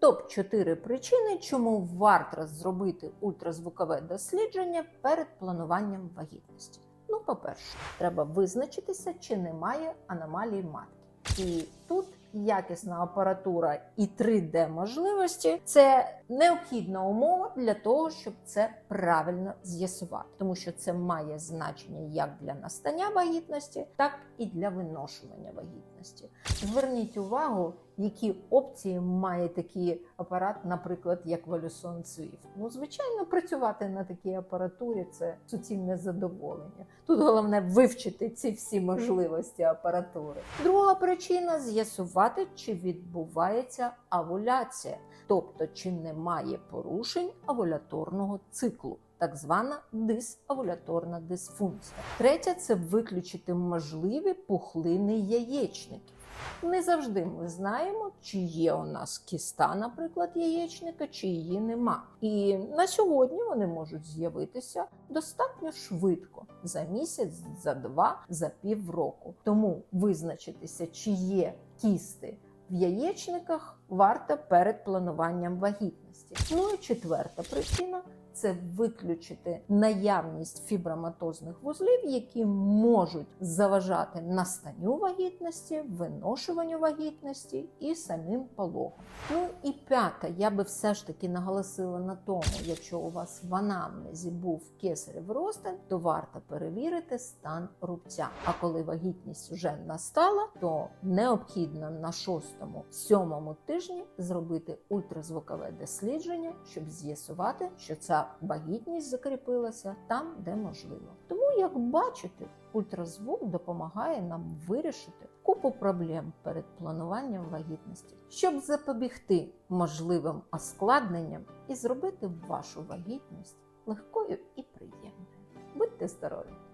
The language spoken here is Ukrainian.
Топ 4 причини, чому варто зробити ультразвукове дослідження перед плануванням вагітності. Ну, по-перше, треба визначитися, чи немає аномалії матки. І тут якісна апаратура і 3D можливості це необхідна умова для того, щоб це правильно з'ясувати, тому що це має значення як для настання вагітності, так і для виношування вагітності. Зверніть увагу, які опції має такий апарат, наприклад, як Валюсон Swift. Ну, звичайно, працювати на такій апаратурі це суцільне задоволення. Тут головне вивчити ці всі можливості апаратури. Друга причина з'ясувати, чи відбувається овуляція, тобто чи немає порушень овуляторного циклу. Так звана дисовуляторна дисфункція. Третя це виключити можливі пухлини яєчників. Не завжди ми знаємо, чи є у нас кіста, наприклад, яєчника, чи її нема. І на сьогодні вони можуть з'явитися достатньо швидко за місяць, за два, за півроку. Тому визначитися, чи є кісти в яєчниках, варто перед плануванням вагітності. Ну і четверта причина. Це виключити наявність фіброматозних вузлів, які можуть заважати настанню вагітності, виношуванню вагітності і самим пологом. Ну і п'ята, я би все ж таки наголосила на тому, якщо у вас в анамнезі був кесарів розтин, то варто перевірити стан рубця. А коли вагітність вже настала, то необхідно на шостому, сьомому тижні зробити ультразвукове дослідження, щоб з'ясувати, що ця вагітність закріпилася там, де можливо. Тому, як бачите, ультразвук допомагає нам вирішити купу проблем перед плануванням вагітності, щоб запобігти можливим оскладненням і зробити вашу вагітність легкою і приємною. Будьте здорові!